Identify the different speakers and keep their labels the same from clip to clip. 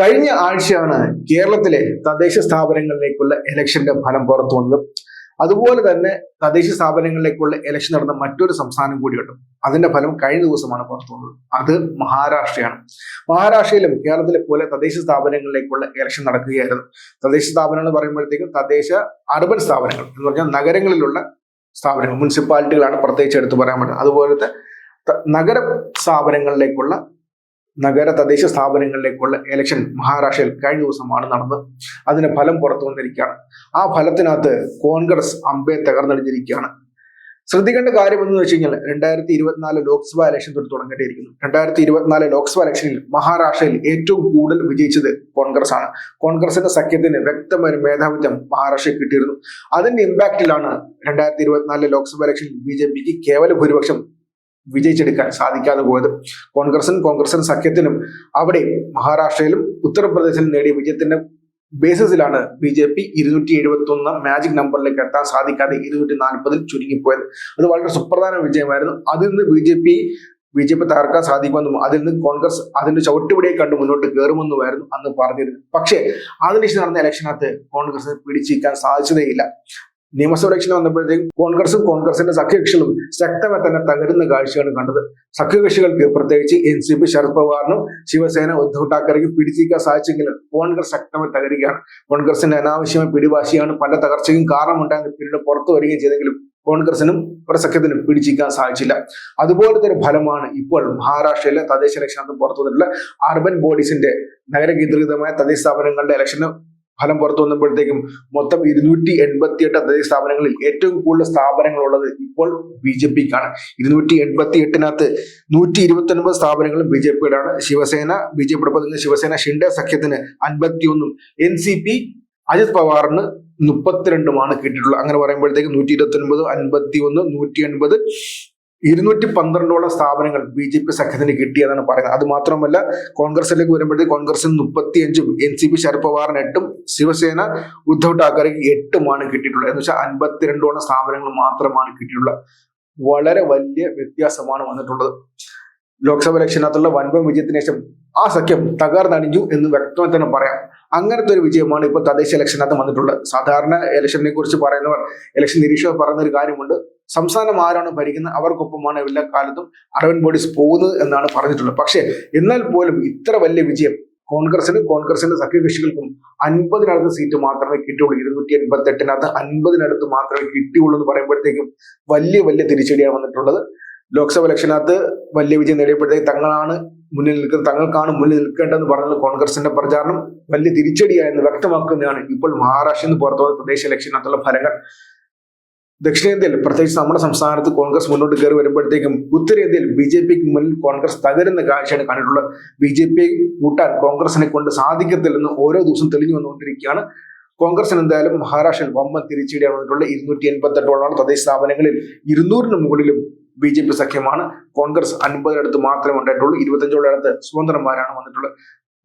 Speaker 1: കഴിഞ്ഞ ആഴ്ചയാണ് കേരളത്തിലെ തദ്ദേശ സ്ഥാപനങ്ങളിലേക്കുള്ള ഇലക്ഷന്റെ ഫലം പുറത്തു വന്നത്. അതുപോലെ തന്നെ തദ്ദേശ സ്ഥാപനങ്ങളിലേക്കുള്ള ഇലക്ഷൻ നടന്ന മറ്റൊരു സംസ്ഥാനം കൂടിയുണ്ട്. അതിന്റെ ഫലം കഴിഞ്ഞ ദിവസമാണ് പുറത്തു വന്നത്. അത് മഹാരാഷ്ട്രയാണ്. മഹാരാഷ്ട്രയിലും കേരളത്തിലെ പോലെ തദ്ദേശ സ്ഥാപനങ്ങളിലേക്കുള്ള ഇലക്ഷൻ നടക്കുകയായിരുന്നു. തദ്ദേശ സ്ഥാപനങ്ങൾ എന്ന് പറയുമ്പോഴത്തേക്കും തദ്ദേശ അർബൻ സ്ഥാപനങ്ങൾ എന്ന് പറഞ്ഞാൽ നഗരങ്ങളിലുള്ള സ്ഥാപനങ്ങൾ മുനിസിപ്പാലിറ്റികളാണ് പ്രത്യേകിച്ച് എടുത്തു പറയാൻ പറ്റുന്നത്. അതുപോലത്തെ നഗര സ്ഥാപനങ്ങളിലേക്കുള്ള നഗര തദ്ദേശ സ്ഥാപനങ്ങളിലേക്കുള്ള ഇലക്ഷൻ മഹാരാഷ്ട്രയിൽ കഴിഞ്ഞ ദിവസമാണ് നടന്നത്. അതിന് ഫലം പുറത്തു വന്നിരിക്കുകയാണ്. ആ ഫലത്തിനകത്ത് കോൺഗ്രസ് അമ്പെ തകർന്നടിഞ്ഞിരിക്കുകയാണ്. ശ്രദ്ധിക്കേണ്ട കാര്യം എന്ന് വെച്ച് കഴിഞ്ഞാൽ രണ്ടായിരത്തി ഇരുപത്തിനാല് ലോക്സഭാ ഇലക്ഷൻ തൊട്ട് തുടങ്ങേണ്ടിയിരിക്കുന്നു. രണ്ടായിരത്തി ഇരുപത്തിനാല് ലോക്സഭാ ഇലക്ഷനിൽ മഹാരാഷ്ട്രയിൽ ഏറ്റവും കൂടുതൽ വിജയിച്ചത് കോൺഗ്രസ് ആണ്. കോൺഗ്രസിന്റെ സഖ്യത്തിന് വ്യക്തമായ മേധാവിത്വം മഹാരാഷ്ട്രയിൽ കിട്ടിയിരുന്നു. അതിന്റെ ഇമ്പാക്റ്റിലാണ് രണ്ടായിരത്തി ഇരുപത്തിനാല് ലോക്സഭാ ഇലക്ഷനിൽ ബി ജെ പിക്ക് കേവല ഭൂരിപക്ഷം വിജയിച്ചെടുക്കാൻ സാധിക്കാതെ പോയത്. കോൺഗ്രസും കോൺഗ്രസും സഖ്യത്തിനും അവിടെ മഹാരാഷ്ട്രയിലും ഉത്തർപ്രദേശിലും നേടിയ വിജയത്തിന്റെ ബേസിസിലാണ് ബി ജെ പി ഇരുന്നൂറ്റി എഴുപത്തി ഒന്ന് മാജിക് നമ്പറിലേക്ക് എത്താൻ സാധിക്കാതെ ഇരുന്നൂറ്റി നാൽപ്പതിൽ ചുരുങ്ങിപ്പോയത്. അത് വളരെ സുപ്രധാന വിജയമായിരുന്നു. അതിൽ നിന്ന് B J P B J P തകർക്കാൻ സാധിക്കുമെന്നും അതിൽ നിന്ന് കോൺഗ്രസ് അതിന്റെ ചവിട്ടുപിടിയെ കണ്ട് മുന്നോട്ട് കയറുമെന്നുമായിരുന്നു അന്ന് പറഞ്ഞിരുന്നത്. പക്ഷേ അതിനുശേഷം നടന്ന ഇലക്ഷനകത്ത് കോൺഗ്രസ് പിടിച്ചിരിക്കാൻ സാധിച്ചതേയില്ല. നിയമസഭ ഇലക്ഷൻ വന്നപ്പോഴത്തേക്കും കോൺഗ്രസും കോൺഗ്രസിന്റെ സഖ്യകക്ഷികളും ശക്തമായി തന്നെ തകരുന്ന കാഴ്ചയാണ് കണ്ടത്. സഖ്യകക്ഷികൾക്ക് പ്രത്യേകിച്ച് എൻ സി പി ശരത് പവാറിനും ശിവസേന ഉദ്ധവ് ഠാക്കറെയും പിടിച്ചിരിക്കാൻ സാധിച്ചെങ്കിലും കോൺഗ്രസ് ശക്തമായി തകരുകയാണ്. കോൺഗ്രസിന്റെ അനാവശ്യമായ പിടിവാശിയാണ് പല തകർച്ചയ്ക്കും കാരണമുണ്ടായെന്ന് പിന്നീട് പുറത്തു വരികയും ചെയ്തെങ്കിലും കോൺഗ്രസിനും ഒരു സഖ്യത്തിനും പിടിച്ചിരിക്കാൻ സാധിച്ചില്ല. അതുപോലത്തെ ഒരു ഫലമാണ് ഇപ്പോൾ മഹാരാഷ്ട്രയിലെ തദ്ദേശ ഇലക്ഷനകത്ത് പുറത്തു വന്നിട്ടുള്ള അർബൻ ബോഡീസിന്റെ നഗര കേന്ദ്രീകൃതമായ തദ്ദേശ സ്ഥാപനങ്ങളുടെ ഇലക്ഷന് ഫലം പുറത്തു വന്നപ്പോഴത്തേക്കും മൊത്തം ഇരുന്നൂറ്റി എൺപത്തി എട്ട് തദ്ദേശ സ്ഥാപനങ്ങളിൽ ഏറ്റവും കൂടുതൽ സ്ഥാപനങ്ങൾ ഉള്ളത് ഇപ്പോൾ ബി ജെ പിക്കാണ്. ഇരുന്നൂറ്റി എൺപത്തി എട്ടിനകത്ത് നൂറ്റി ഇരുപത്തി ഒൻപത് സ്ഥാപനങ്ങളും ബി ജെ പിയുടെയാണ് ശിവസേന ബി ജെ പിയുടെ പതിനൊന്ന് ശിവസേന ഷിൻഡെ സഖ്യത്തിന് അൻപത്തി ഒന്നും എൻ സി പി അജിത് പവാറിന് മുപ്പത്തിരണ്ടുമാണ് കിട്ടിയിട്ടുള്ളത്. അങ്ങനെ പറയുമ്പോഴത്തേക്ക് നൂറ്റി ഇരുപത്തി ഒൻപത് അൻപത്തി ഒന്ന് നൂറ്റി എൺപത് ഇരുന്നൂറ്റി പന്ത്രണ്ടോളം സ്ഥാപനങ്ങൾ ബി ജെ പി സഖ്യത്തിന് കിട്ടിയെന്നാണ് പറയുന്നത്. അത് മാത്രമല്ല കോൺഗ്രസിലേക്ക് വരുമ്പോഴത്തേക്ക് കോൺഗ്രസിന് മുപ്പത്തി അഞ്ചും എൻ സി പി ശരത് പവാറിന് എട്ടും ശിവസേന ഉദ്ധവ് ഠാക്കറെക്ക് എട്ടുമാണ് കിട്ടിയിട്ടുള്ളത്. എന്ന് വെച്ചാൽ അൻപത്തിരണ്ടോളം സ്ഥാപനങ്ങൾ മാത്രമാണ് കിട്ടിയിട്ടുള്ളത് വളരെ വലിയ വ്യത്യാസമാണ് വന്നിട്ടുള്ളത്. ലോക്സഭ ഇലക്ഷനകത്തുള്ള വൻപൻ വിജയത്തിന് ശേഷം ആ സഖ്യം തകർന്നടിഞ്ഞു എന്ന് വ്യക്തമായി തന്നെ പറയാം. അങ്ങനത്തെ ഒരു വിജയമാണ് ഇപ്പോൾ തദ്ദേശ ഇലക്ഷനകത്ത് വന്നിട്ടുള്ളത്. സാധാരണ ഇലക്ഷനെ കുറിച്ച് പറയുന്നവർ ഇലക്ഷൻ നിരീക്ഷകർ പറയുന്ന ഒരു കാര്യമുണ്ട്. സംസ്ഥാനം ആരാണ് ഭരിക്കുന്നത്? അവർക്കൊപ്പമാണ് എല്ലാ കാലത്തും അറബൻ ബോഡീസ് പോകുന്നത് എന്നാണ് പറഞ്ഞിട്ടുള്ളത്. പക്ഷേ എന്നാൽ പോലും ഇത്ര വലിയ വിജയം കോൺഗ്രസിന് കോൺഗ്രസിന്റെ സഖ്യകക്ഷികൾക്കും അൻപതിനടുത്ത് സീറ്റ് മാത്രമേ കിട്ടിയുള്ളൂ. ഇരുന്നൂറ്റി എൺപത്തി എട്ടിനകത്ത് അൻപതിനടുത്ത് മാത്രമേ കിട്ടിയുള്ളൂ എന്ന് പറയുമ്പോഴത്തേക്കും വലിയ വലിയ തിരിച്ചടിയാണ് വന്നിട്ടുള്ളത്. ലോക്സഭ ഇലക്ഷനകത്ത് വലിയ വിജയം നേടിയപ്പോഴത്തേക്ക് തങ്ങളാണ് മുന്നിൽ നിൽക്കുന്നത്. തങ്ങൾക്കാണ് മുന്നിൽ നിൽക്കേണ്ടതെന്ന് പറഞ്ഞത് കോൺഗ്രസിന്റെ പ്രചാരണം വലിയ തിരിച്ചടിയായെന്ന് വ്യക്തമാക്കുന്നതാണ് ഇപ്പോൾ മഹാരാഷ്ട്രയിൽ നിന്ന് പുറത്തു പ്രദേശ ഇലക്ഷനകത്തുള്ള ഫലങ്ങൾ. ദക്ഷിണേന്ത്യയിൽ പ്രത്യേകിച്ച് നമ്മുടെ സംസ്ഥാനത്ത് കോൺഗ്രസ് മുന്നോട്ട് കയറി വരുമ്പോഴത്തേക്കും ഉത്തരേന്ത്യയിൽ ബി ജെ പിക്ക് മുന്നിൽ കോൺഗ്രസ് തകരുന്ന കാഴ്ചയാണ് കണ്ടിട്ടുള്ളത്. ബി ജെ പി കൂട്ടാൻ കോൺഗ്രസിനെ കൊണ്ട് സാധിക്കത്തില്ലെന്ന് ഓരോ ദിവസം തെളിഞ്ഞു വന്നുകൊണ്ടിരിക്കുകയാണ്. കോൺഗ്രസിന് എന്തായാലും മഹാരാഷ്ട്രയിൽ വമ്പൻ തിരിച്ചടിയാണ് വന്നിട്ടുള്ളത്. ഇരുന്നൂറ്റി എൺപത്തെട്ടോളം തദ്ദേശ സ്ഥാപനങ്ങളിൽ ഇരുന്നൂറിന് മുകളിലും ബി ജെ പി സഖ്യമാണ്. കോൺഗ്രസ് അൻപതിനടുത്ത് മാത്രമേ ഉണ്ടായിട്ടുള്ളൂ. ഇരുപത്തഞ്ചോളടുത്ത് സ്വതന്ത്രന്മാരാണ് വന്നിട്ടുള്ളത്.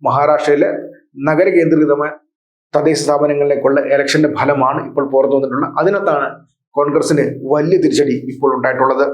Speaker 1: മഹാരാഷ്ട്രയിലെ നഗരകേന്ദ്രീകൃതമായ തദ്ദേശ സ്ഥാപനങ്ങളിലേക്കുള്ള ഇലക്ഷന്റെ ഫലമാണ് ഇപ്പോൾ പുറത്തു വന്നിട്ടുള്ളത്. അതിനകത്താണ് കോൺഗ്രസിന് വലിയ തിരിച്ചടി ഇപ്പോൾ ഉണ്ടായിട്ടുള്ളത്.